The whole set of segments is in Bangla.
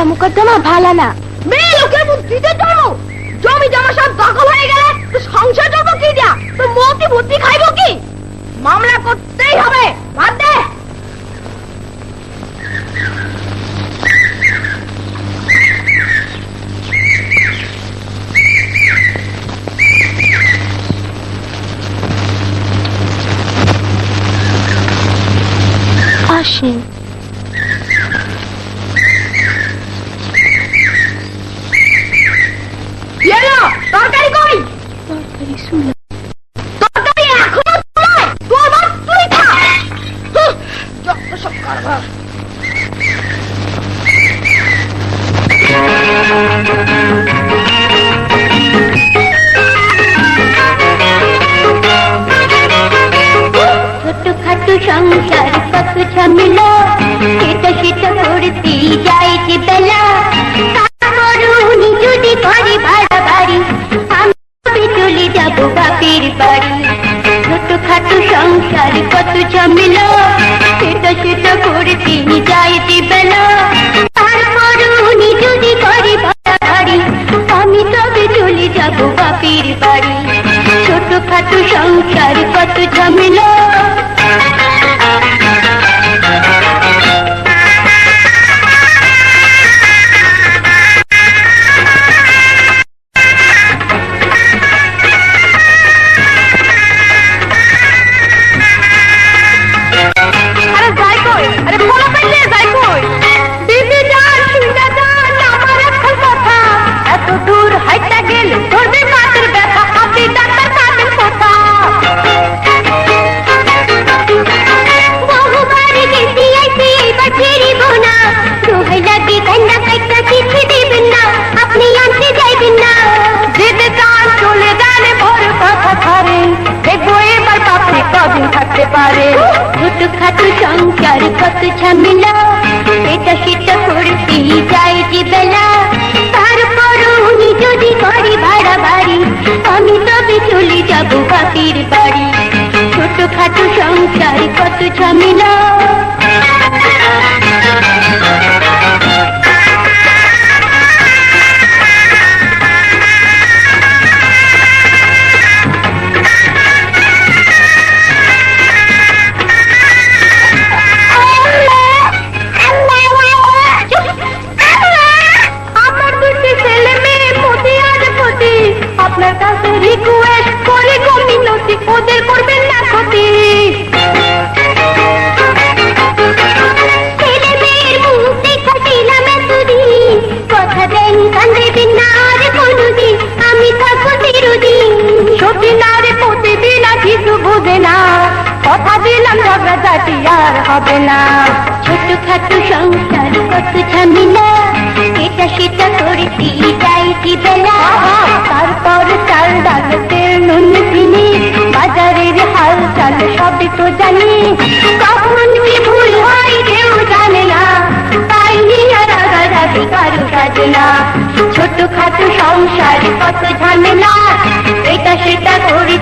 মামলা মোকদ্দমা ভালো না। মেয়ে লোকের দিতে তো! জমি জমা সব দখল হয়ে গেলে তো সংসার যাব কি দিয়া? তো মতি বুদ্ধি খাইবো কি? মামলা করতেই হবে, বাদ দে! আসেন। খাটো সংসার কত ঝামেলা। সংসার কত ঝামেলা সেটা সেটা করতে যায় যে বেলা উনি যদি করে আমি তবে চলে যাব বাপের বাড়ি। ছোট খাটো সংসার, কত ঝামেলা। কদিন পারে। ছোট খাটো সংসার কত ঝামেলা। এটা সেটা করতে যায় যে বেলা তারপরও উনি যদি করে ভাড়া বাড়ি আমি তবে চলে যাব বাপির বাড়ি। ছোট খাটো সংসার কত ঝামেলা। সতী নারে প্রতিদিন আর কিছু বুঝে না। কথা দিলাম আর হবে না। ছোট খাটো সংসার কত ঝামেলা এটা সেটা করতে যাই কি বেলা তারপর চাল ডাল তেল নুন চিনি বাজারের সবই তো জানি। কখন কি ভুল হয় কেউ জানে না কারও না। ছোট খাটো সংসার কত ঝামেলা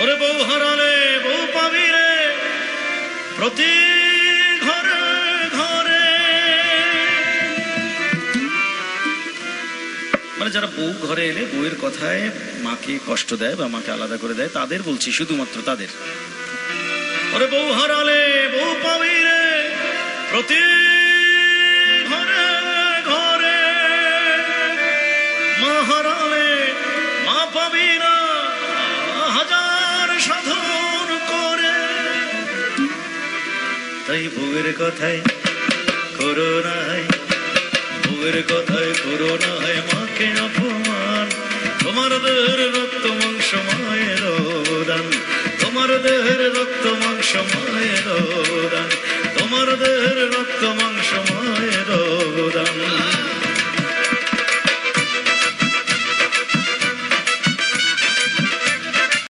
ওরে বউ হারালে বউ পাবি রে প্রতি যারা বউ ঘরে এলে বউয়ের কথায় মাকে কষ্ট দেয় বা মাকে আলাদা করে দেয়, তাদের বলছি শুধুমাত্র তাদের। ওরে বউ হারালে, বউ পাবি রে, প্রতি ঘরে ঘরে। মা হারালে, মা পাবি না হাজার সাধন করে। তাই বউয়ের কথায় করো নাই, বউয়ের কথায় করো নাই ki yapar Kumardır